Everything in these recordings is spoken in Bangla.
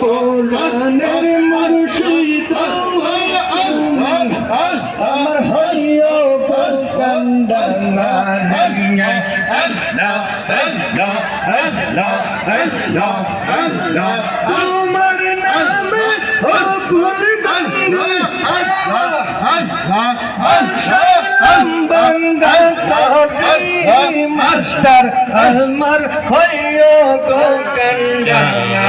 কোরআনের মুর্শিদ আমার হইও কান্দাঙ্গা আমার নামে ও ফুল গঙ্গা মাস্টার, আমার হইও গো কান্দাঙ্গা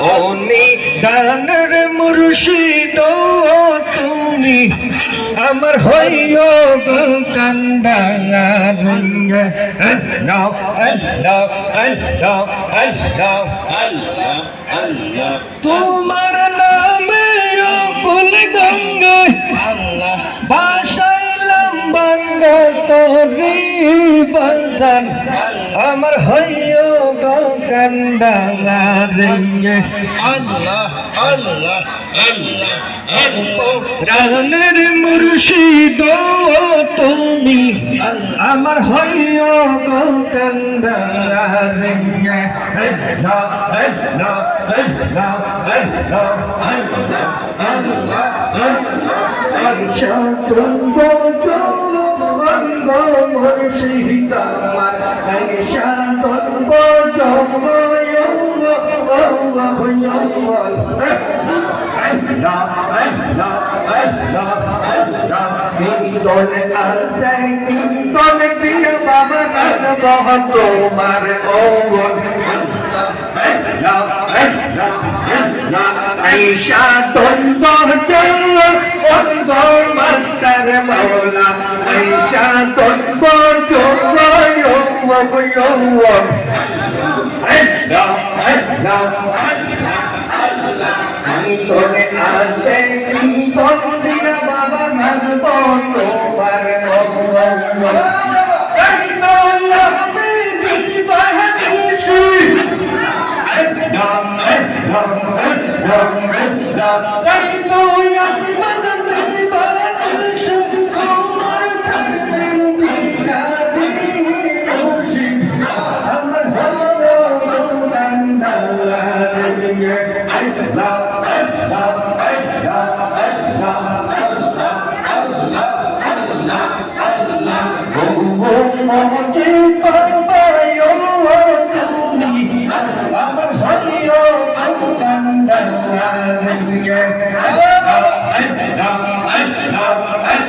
ও নিদানের মুর্শিদ তুমি, আমার হইও গো কান্দাঙ্গা তোমার নামে কুল গঙ্গায় আমার হইও গো কান্দাঙ্গা রে রানের মুর্শিদ তুমি আমার হইও গো মুর্শিদ আমার সতুঙ্গ জঙ্গ তোলে আসে কি তোলে প্রিয় বাবা নাম তোমার ওবন আইসা দ্বন্দ্ব অন্ধ মাস্টার মৌলা আইসা দ্বন্দ্ব যোগ তোরে আসে কি দিয়া বাবা মানব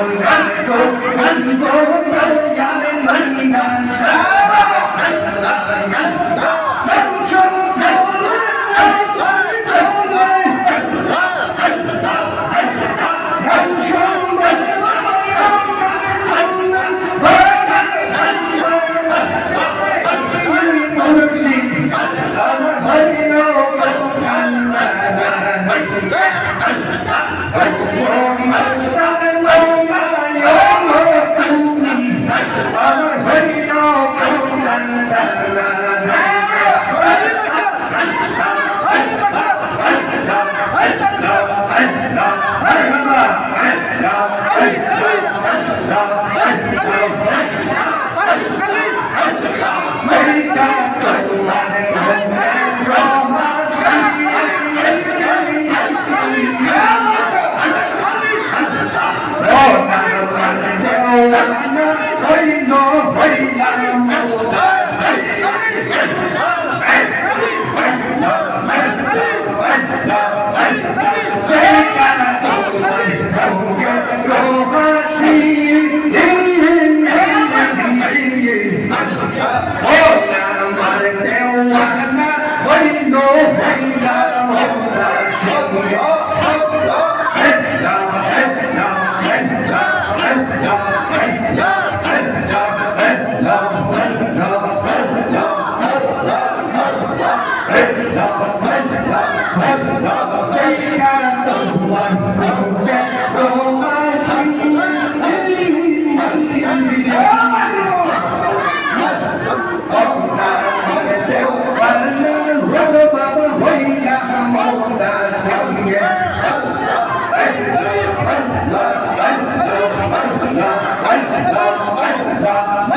go, go, go, go, go,